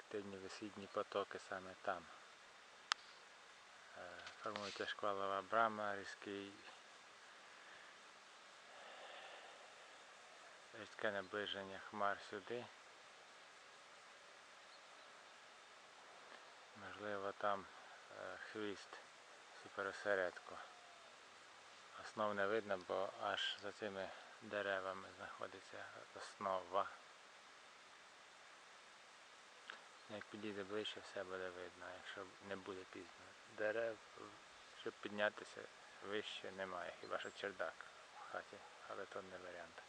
активні потоки саме там. Е, Формується шквалова брама, різкий різке наближення хмар сюди. Можливо там е, хвіст суперосередку. Основ не видно, бо аж за цими деревами знаходиться основа. Як підійде ближче, все буде видно, якщо не буде пізно. Дерев, щоб піднятися вище немає, хіба що чердак в хаті, але то не варіант.